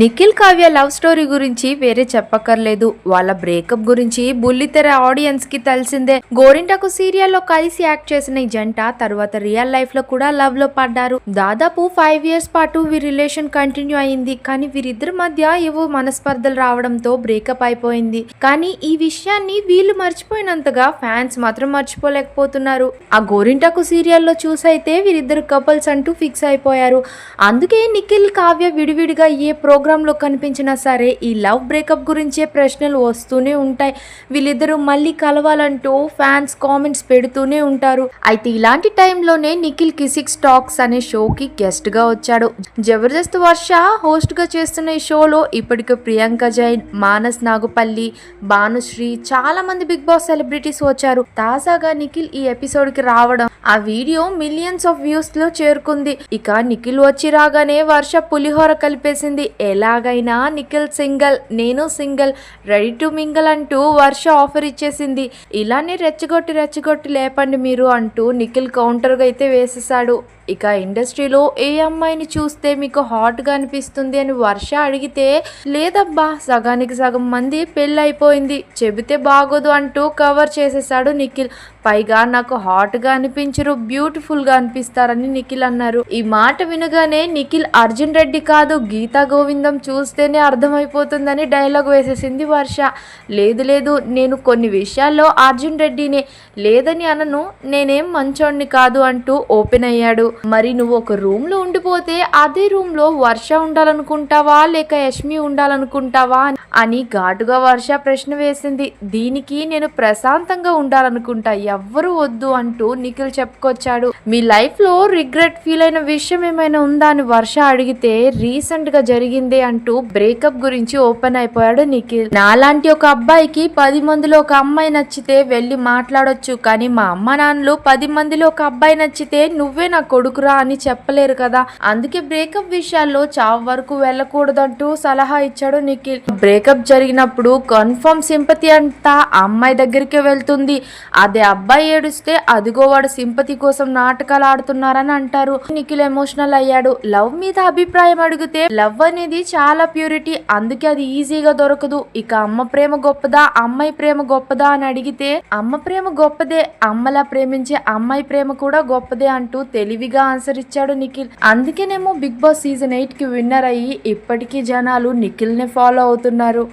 Nikhil Kavya love story గురించి వేరే చెప్పక్కర్లేదు. వాళ్ళ బ్రేకప్ గురించి బుల్లితెర ఆడియన్స్కి తెలిసిందే. గోరింటకు సీరియల్లో కలిసి యాక్ట్ చేసిన ఈ జంట తర్వాత రియల్ లైఫ్లో కూడా లవ్లో పడ్డారు. దాదాపు ఫైవ్ ఇయర్స్ పాటు వీరి రిలేషన్ కంటిన్యూ అయింది. కానీ వీరిద్దరి మధ్య ఏవో మనస్పర్ధలు రావడంతో బ్రేకప్ అయిపోయింది. కానీ ఈ విషయాన్ని వీళ్ళు మర్చిపోయినంతగా ఫ్యాన్స్ మాత్రం మర్చిపోలేకపోతున్నారు. ఆ గోరింటకు సీరియల్లో చూసైతే వీరిద్దరు కపుల్స్ అంటూ ఫిక్స్ అయిపోయారు. అందుకే నిఖిల్ కావ్య విడివిడిగా ఏ ప్రోగ్రాంలో కనిపించినా సరే ఈ లవ్ బ్రేకప్ గురించే ప్రశ్నలు వస్తూనే ఉంటాయి. వీళ్ళిద్దరూ మళ్ళీ కలవాలంటూ ఫ్యాన్స్ కామెంట్స్ పెడుతూనే ఉంటారు. అయితే ఇలాంటి టైంలోనే నిఖిల్ కిసిక్స్ టాక్స్ అనే షోకి గెస్ట్గా వచ్చాడు. జబర్దస్త్ వర్ష హోస్ట్గా చేస్తున్న ఈ షోలో ఇప్పటికే ప్రియాంక జైన్ మానస్ నాగుపల్లి భానుశ్రీ చాలా మంది బిగ్ బాస్ సెలబ్రిటీస్ వచ్చారు. తాజాగా నిఖిల్ ఈ ఎపిసోడ్కి రావడం ఆ వీడియో మిలియన్స్ ఆఫ్ వ్యూస్లో చేరుకుంది. ఇక నిఖిల్ వచ్చి రాగానే వర్ష పులిహోర కలిపేసింది. ఎలాగైనా నిఖిల్ సింగల్ నేను సింగల్ రెడీ టు మింగల్ అంటూ వర్ష ఆఫర్ ఇచ్చేసింది. ఇలానే రెచ్చగొట్టి రెచ్చగొట్టి లేపండి మీరు అంటూ నిఖిల్ కౌంటర్గా అయితే వేసేసాడు ఇక ఇండస్ట్రీలో ఏ అమ్మాయిని చూస్తే మీకు హాట్గా అనిపిస్తుంది అని వర్ష అడిగితే లేదబ్బా సగానికి సగం మంది పెళ్ళైపోయింది. చెబితే బాగోదు అంటూ కవర్ చేసేసాడు నిఖిల్. పైగా నాకు హాట్గా చురు బ్యూటిఫుల్గా అనిపిస్తారని నిఖిల్ అన్నారు. ఈ మాట వినగానే నిఖిల్ అర్జున్ రెడ్డి కాదు గీతా గోవిందం చూస్తేనే అర్థమైపోతుందని డైలాగ్ వేసేసింది వర్ష. లేదు లేదు నేను కొన్ని విషయాల్లో అర్జున్ రెడ్డినే లేదని అనను నేనేం మంచోడిని కాదు అంటూ ఓపెన్ అయ్యాడు. మరి నువ్వు ఒక రూమ్లో ఉండిపోతే అదే రూమ్లో వర్ష ఉండాలనుకుంటావా లేక యష్మి ఉండాలనుకుంటావా అని? ఘాటుగా వర్ష ప్రశ్న వేసింది. దీనికి నేను ప్రశాంతంగా ఉండాలనుకుంటా ఎవ్వరు వద్దు అంటూ నిఖిల్ చెప్పుకొచ్చాడు. మీ లైఫ్లో రిగ్రెట్ ఫీల్ అయిన విషయం ఏమైనా ఉందా? అని వర్ష అడిగితే రీసెంట్గా జరిగిందే అంటూ బ్రేకప్ గురించి ఓపెన్ అయిపోయాడు నిఖిల్. నాలాంటి ఒక అబ్బాయికి పది మందిలో ఒక అమ్మాయి నచ్చితే వెళ్ళి మాట్లాడొచ్చు కానీ మా అమ్మ నాన్నలు పది మందిలో ఒక అబ్బాయి నచ్చితే నువ్వే నా కొడుకురా అని చెప్పలేరు కదా. అందుకే బ్రేకప్ విషయాల్లో చావు వరకు వెళ్ళకూడదంటూ సలహా ఇచ్చాడు నిఖిల్. బ్రేకప్ జరిగినప్పుడు కన్ఫర్మ్ సింపతి అంతా అమ్మాయి దగ్గరికే వెళ్తుంది. అదే అబ్బాయి ఏడుస్తే అదిగో వాడు సింపతి కోసం నాటకాలు ఆడుతున్నారని అంటారు. నిఖిల్ ఎమోషనల్ అయ్యాడు. లవ్ మీద అభిప్రాయం అడిగితే లవ్ అనేది చాలా ప్యూరిటీ. అందుకే అది ఈజీగా దొరకదు. ఇక అమ్మ ప్రేమ గొప్పదా? అమ్మాయి ప్రేమ గొప్పదా అని అడిగితే అమ్మ ప్రేమ గొప్పదే. అమ్మలా ప్రేమించే అమ్మాయి ప్రేమ కూడా గొప్పదే అంటూ తెలివిగా ఆన్సర్ ఇచ్చాడు నిఖిల్. అందుకేనేమో బిగ్ బాస్ సీజన్ ఎయిట్కి విన్నర్ అయ్యి ఇప్పటికీ జనాలు నిఖిల్ని ఫాలో అవుతున్నారు.